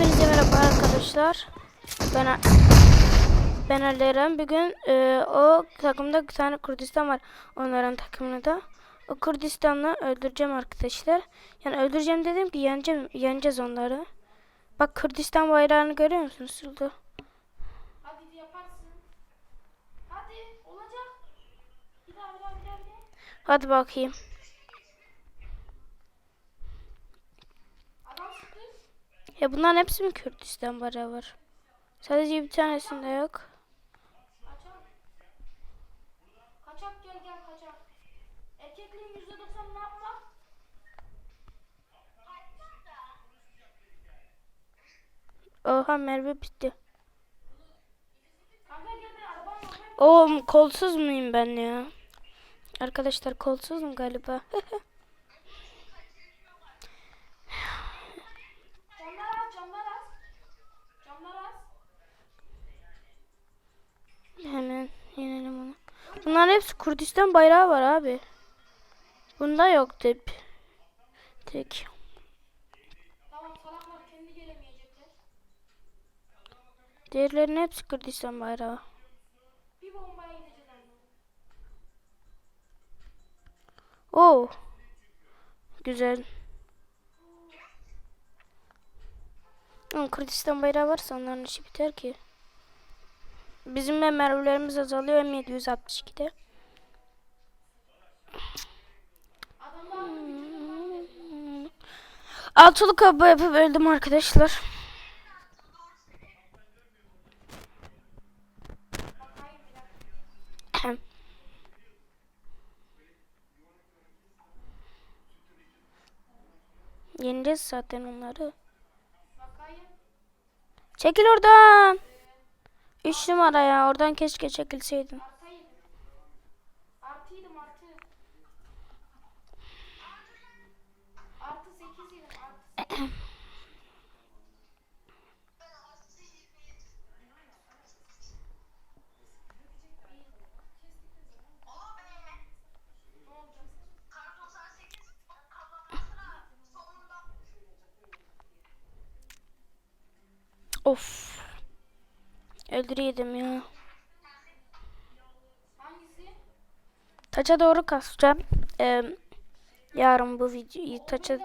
Hepinize merhaba arkadaşlar. Ben ben Ali Eren. Bugün e, o takımda bir tane Kurdistan var. Onların takımını da. O Kurdistan'ı öldüreceğim arkadaşlar. Yani öldüreceğim dedim ki yeneceğim, yeneceğiz onları. Bak Kürdistan bayrağını görüyor musunuz şurada? Hadi yaparsın. Hadi olacak. Bir daha bir daha bir daha bir daha. Hadi bakayım. Adam sıktı. Ya bunların hepsi mi Kürdistan var? Sadece bir tanesinde yok. Oha mermi bitti. Oğlum kolsuz muyum ben ya? Arkadaşlar kolsuzum galiba. Camlar az camlar az. Camlar az. Hemen yenelim onu. Bunların hepsi Kurdistan bayrağı var abi. Bunda yok tip. Tek. Diğerlerinin hepsi Kürdistan bayrağı. Oo. Güzel. Ama Kürdistan bayrağı varsa onların işi biter ki. Bizim de mermilerimiz azalıyor M762'de. Adamlar da bitirdim lan. Altılı kabı yapıp öldüm arkadaşlar. Yeneceğiz zaten onları. Çekil oradan. 3 numara ya oradan keşke. Artıydım artı. Artı. Artı Of. Öldürüyordum ya. Taça doğru kasacağım. Ee, yarın bu videoyu taça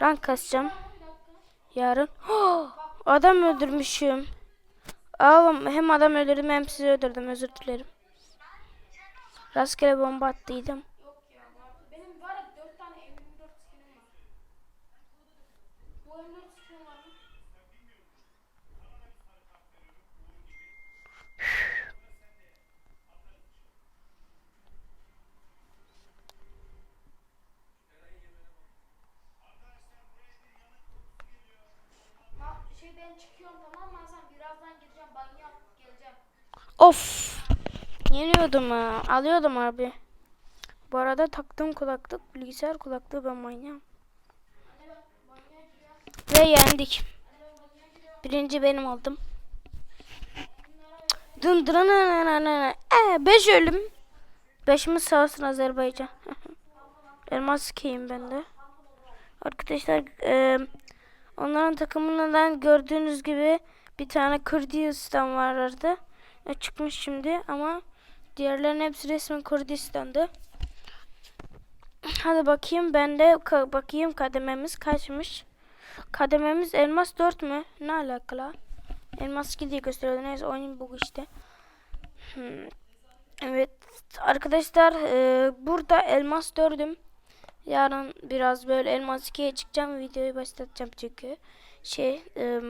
rank kasacağım. Yarın. adam öldürmüşüm. Oğlum hem adam öldürdüm hem sizi öldürdüm özür dilerim. Rastgele bomba attıydım. Benim var ya 4 tane M24 skinim var. Bu M24 skinim var mı? Ben çıkıyorum tamam mı Hasan? Birazdan gireceğim banyo geleceğim. Of. Yeniyordum ha. Alıyordum abi. Bu arada taktığım kulaklık bilgisayar kulaklığı ben manyağım. Ve yendik. Birinci benim. Bunlara Dın dın dın dın dın. Ee, beş ölüm. Beşimiz sağ olsun Azerbaycan. Elmas keyim ben de. Arkadaşlar e, onların takımından gördüğünüz gibi bir tane Kürdistan vardı. E, çıkmış şimdi ama diğerlerinin hepsi resmen Kürdistan'dı. Hadi bakayım ben de ka- bakayım kadememiz kaçmış. Kadememiz elmas 4 mü? Ne alakalı? Elmas 2 diye gösteriyordu. Neyse oyun bu işte. Hmm. Evet arkadaşlar e, burada elmas 4'üm. Yarın biraz böyle elmas 2'ye çıkacağım. Videoyu başlatacağım çünkü. Şey e,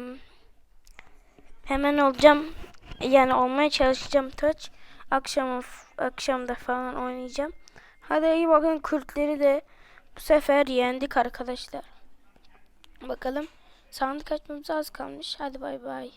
hemen olacağım. Yani olmaya çalışacağım taç. Akşam akşamda falan oynayacağım. Hadi iyi bakın Kürtleri de bu sefer yendik arkadaşlar. Bakalım. Sandık açmamız az kalmış. Hadi bay bay.